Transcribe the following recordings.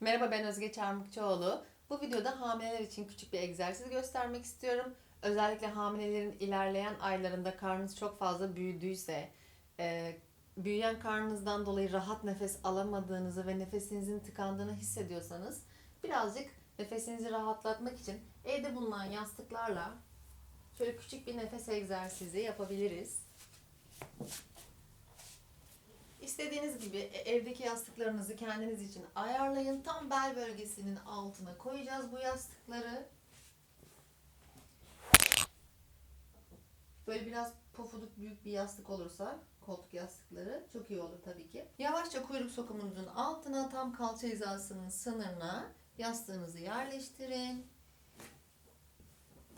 Merhaba ben Özge Çarmıkçıoğlu. Bu videoda hamileler için küçük bir egzersiz göstermek istiyorum. Özellikle hamilelerin ilerleyen aylarında karnınız çok fazla büyüdüyse, e, büyüyen karnınızdan dolayı rahat nefes alamadığınızı ve nefesinizin tıkandığını hissediyorsanız birazcık nefesinizi rahatlatmak için evde bulunan yastıklarla şöyle küçük bir nefes egzersizi yapabiliriz. İstediğiniz gibi e- evdeki yastıklarınızı kendiniz için ayarlayın. Tam bel bölgesinin altına koyacağız bu yastıkları. Böyle biraz pofuduk büyük bir yastık olursa koltuk yastıkları çok iyi olur tabii ki. Yavaşça kuyruk sokumunuzun altına tam kalça hizasının sınırına yastığınızı yerleştirin.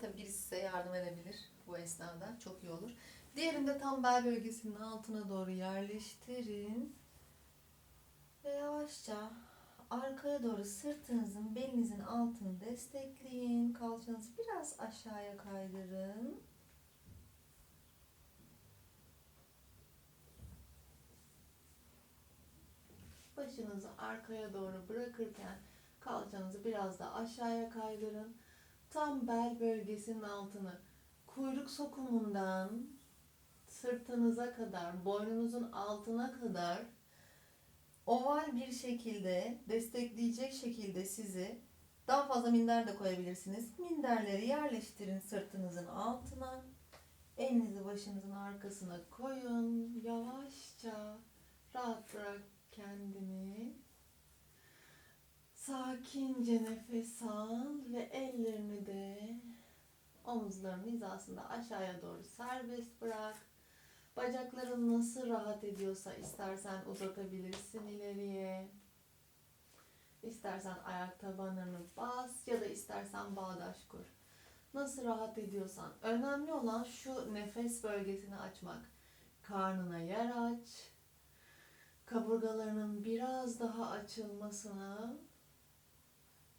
Tabii birisi size yardım edebilir bu esnada. Çok iyi olur. Diğerini de tam bel bölgesinin altına doğru yerleştirin. Ve yavaşça arkaya doğru sırtınızın belinizin altını destekleyin. Kalçanızı biraz aşağıya kaydırın. Başınızı arkaya doğru bırakırken kalçanızı biraz da aşağıya kaydırın. Tam bel bölgesinin altını kuyruk sokumundan sırtınıza kadar, boynunuzun altına kadar oval bir şekilde destekleyecek şekilde sizi daha fazla minder de koyabilirsiniz. Minderleri yerleştirin sırtınızın altına. Elinizi başınızın arkasına koyun. Yavaşça rahat bırak kendini. Sakince nefes al ve ellerini de omuzların hizasında aşağıya doğru serbest bırak. Bacakların nasıl rahat ediyorsa istersen uzatabilirsin ileriye. İstersen ayak tabanlarını bas ya da istersen bağdaş kur. Nasıl rahat ediyorsan. Önemli olan şu nefes bölgesini açmak. Karnına yer aç. Kaburgalarının biraz daha açılmasına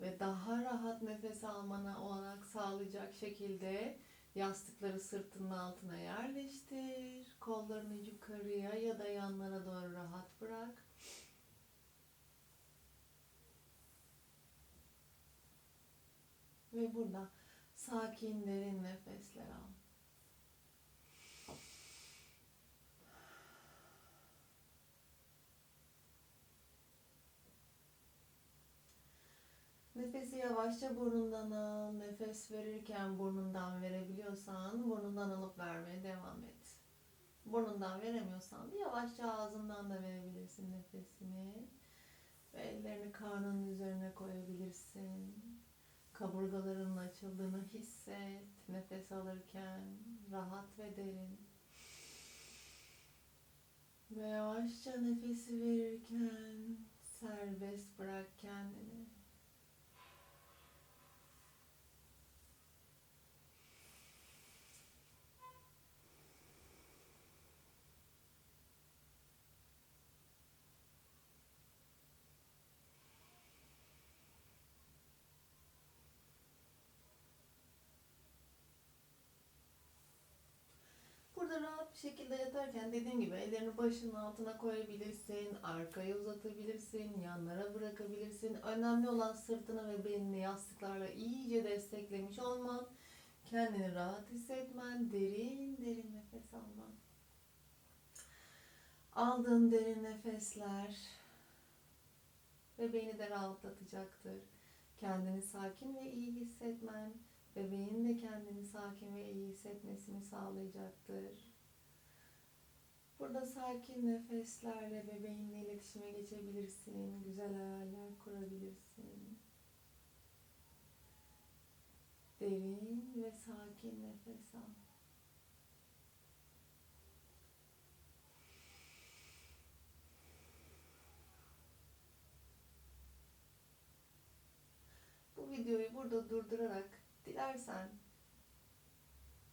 ve daha rahat nefes almana olanak sağlayacak şekilde yastıkları sırtının altına yerleştir. Kollarını yukarıya ya da yanlara doğru rahat bırak. Ve burada sakin derin nefesler al. Nefesi yavaşça burnundan al. Nefes verirken burnundan verebiliyorsan burnundan alıp vermeye devam et. Burnundan veremiyorsan da yavaşça ağzından da verebilirsin nefesini. Ve ellerini karnının üzerine koyabilirsin. Kaburgalarının açıldığını hisset. Nefes alırken rahat ve derin. Ve yavaşça nefesi verirken serbest bırak kendini. Burada bir şekilde yatarken dediğim gibi ellerini başının altına koyabilirsin, arkaya uzatabilirsin, yanlara bırakabilirsin. Önemli olan sırtını ve belini yastıklarla iyice desteklemiş olman, kendini rahat hissetmen, derin derin nefes alman. Aldığın derin nefesler bebeğini de rahatlatacaktır. Kendini sakin ve iyi hissetmen, Bebeğin de kendini sakin ve iyi hissetmesini sağlayacaktır. Burada sakin nefeslerle bebeğinle iletişime geçebilirsin. Güzel hayaller kurabilirsin. Derin ve sakin nefes al. Bu videoyu burada durdurarak Dilersen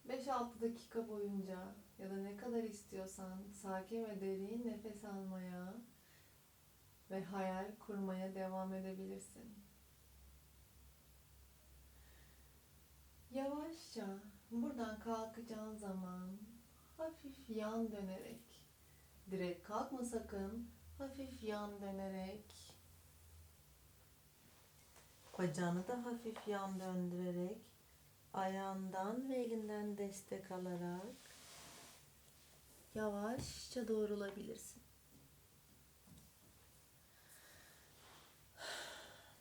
5-6 dakika boyunca ya da ne kadar istiyorsan sakin ve derin nefes almaya ve hayal kurmaya devam edebilirsin. Yavaşça buradan kalkacağın zaman hafif yan dönerek direkt kalkma sakın hafif yan dönerek Bacağını da hafif yan döndürerek ayağından ve elinden destek alarak Yavaşça doğrulabilirsin.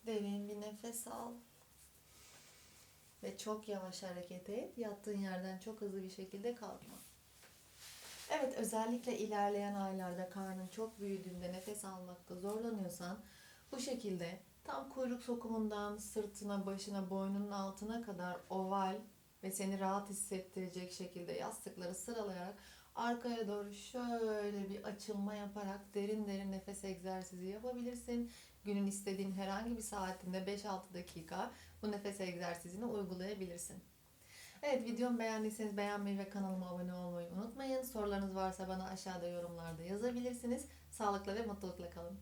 Derin bir nefes al. Ve çok yavaş hareket et. Yattığın yerden çok hızlı bir şekilde kalkma. Evet, özellikle ilerleyen aylarda karnın çok büyüdüğünde nefes almakta zorlanıyorsan bu şekilde tam kuyruk sokumundan sırtına, başına, boynunun altına kadar oval ve seni rahat hissettirecek şekilde yastıkları sıralayarak arkaya doğru şöyle bir açılma yaparak derin derin nefes egzersizi yapabilirsin. Günün istediğin herhangi bir saatinde 5-6 dakika bu nefes egzersizini uygulayabilirsin. Evet videomu beğendiyseniz beğenmeyi ve kanalıma abone olmayı unutmayın. Sorularınız varsa bana aşağıda yorumlarda yazabilirsiniz. Sağlıkla ve mutlulukla kalın.